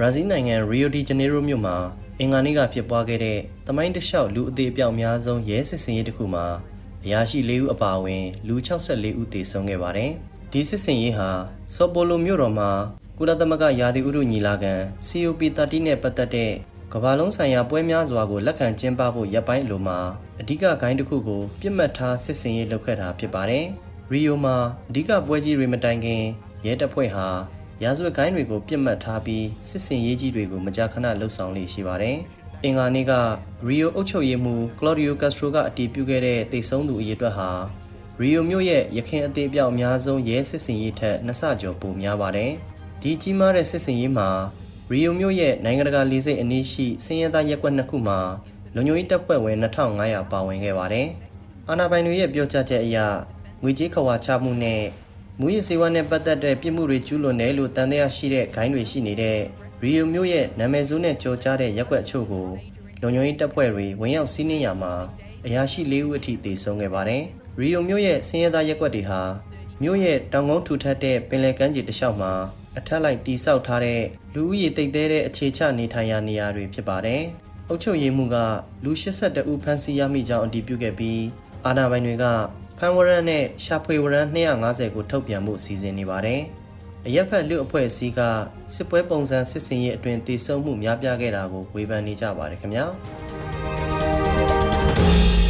ရာဇီးနိုင်ငံရီယိုဒီဂျနေရိုမြို့မှာအင်္ဂါနေ့ကဖြစ်ပွားခဲ့တဲ့တမိုင်းတစ်လျှောက်လူအသေးအပြောက်အများဆုံးရဲစစ်စင်ရေးတစ်ခုမှာအရာရှိ၄ဦးအပါအဝင်လူ64ဦးသေဆုံးခဲ့ပါတယ်။ဒီစစ်စင်ရေးဟာဆော်ပိုလိုမြို့တော်မှာကုလသမဂ္ဂရာသီဥတုညီလာခံ COP30 နဲ့ပတ်သက်တဲ့ကမ္ဘာလုံးဆိုင်ရာပွဲများစွာကိုလက်ခံကျင်းပဖို့ရပ်ပိုင်းအလိုမှာအဓိကဂိုင်းတစ်ခုကိုပြစ်မှတ်ထားစစ်စင်ရေးလုပ်ခဲ့တာဖြစ်ပါတယ်။ရီယိုမှာအဓိကပွဲကြီးတွေမတိုင်ခင်ရဲတပ်ဖွဲ့ဟာ ရာဇဝတ်ဂိုင်းတွေကိုပြစ်မှတ်ထားပြီးစစ်စင်ရေးကြီးတွေကိုမကြာခဏလှုပ်ဆောင်လေ့ရှိပါတယ်။အင်္ဂါနေ့ကရီယိုအုပ်ချုပ်ရေးမှူးကလော်ဒီယိုကက်စထရိုကအတည်ပြုခဲ့တဲ့တိတ်ဆုံးသူအရေအတွက်ဟာရီယိုမြို့ရဲ့ရခိုင်အသေးအပြောက်အများဆုံးရဲစစ်စင်ရေးထက်နှစ်ဆကျော်ပိုများပါတယ်။ဒီကြီးမားတဲ့စစ်စင်ရေးမှာရီယိုမြို့ရဲ့နိုင်ငံတကာလေဆိပ်အနီးရှိစင်ရသားရက်ကွက်နှစ်ခုမှာလုံခြုံရေးတပ်ဖွဲ့ဝင်2500ပါဝင်ခဲ့ပါတယ်။အာဏာပိုင်တွေရဲ့ပြောကြားချက်အရငွေကြေးခဝါချမှုနဲ့ မူရစ်စေဝါနဲ့ပတ်သက်တဲ့ပြစ်မှုတွေကျူးလွန်တယ်လို့တန်တရားရှိတဲ့ဂိုင်းတွေရှိနေတဲ့ရီယိုမြို့ရဲ့နာမည်ဆိုးနဲ့ကြော်ကြားတဲ့ရက်ကွက်အချို့ကိုလုံခြုံရေးတပ်ဖွဲ့တွေဝင်ရောက်စီးနင်းရမှာအရာရှိ၄ဦးအထိသေဆုံးခဲ့ပါတယ်။ရီယိုမြို့ရဲ့စင်ရသားရက်ကွက်တွေဟာမြို့ရဲ့တောင်ကုန်းထူထပ်တဲ့ပင်လယ်ကမ်းခြေတစ်လျှောက်မှာအထက်လိုက်တီဆောက်ထားတဲ့လူဦးရေတိတ်သေးတဲ့အခြေချနေထိုင်ရာနေရာတွေဖြစ်ပါတယ်။အုပ်ချုပ်ရေးမှူးကလူ82ဦးဖမ်းဆီးရမိကြောင်းအတည်ပြုခဲ့ပြီးအာဏာပိုင်တွေက ဖန်ဝရန်နဲ့ရှာဖွေဝရန်250ကိုထုတ်ပြန်မှုစီစဉ်နေပါတယ်။အရက်ဖက်လူအဖွဲ့အစည်းကစစ်ပွဲပုံစံစစ်စင်ရေးအတွင်တည်ဆုံမှုများပြားခဲ့တာကိုဝေဖန်နေကြပါတယ်ခင်ဗျာ။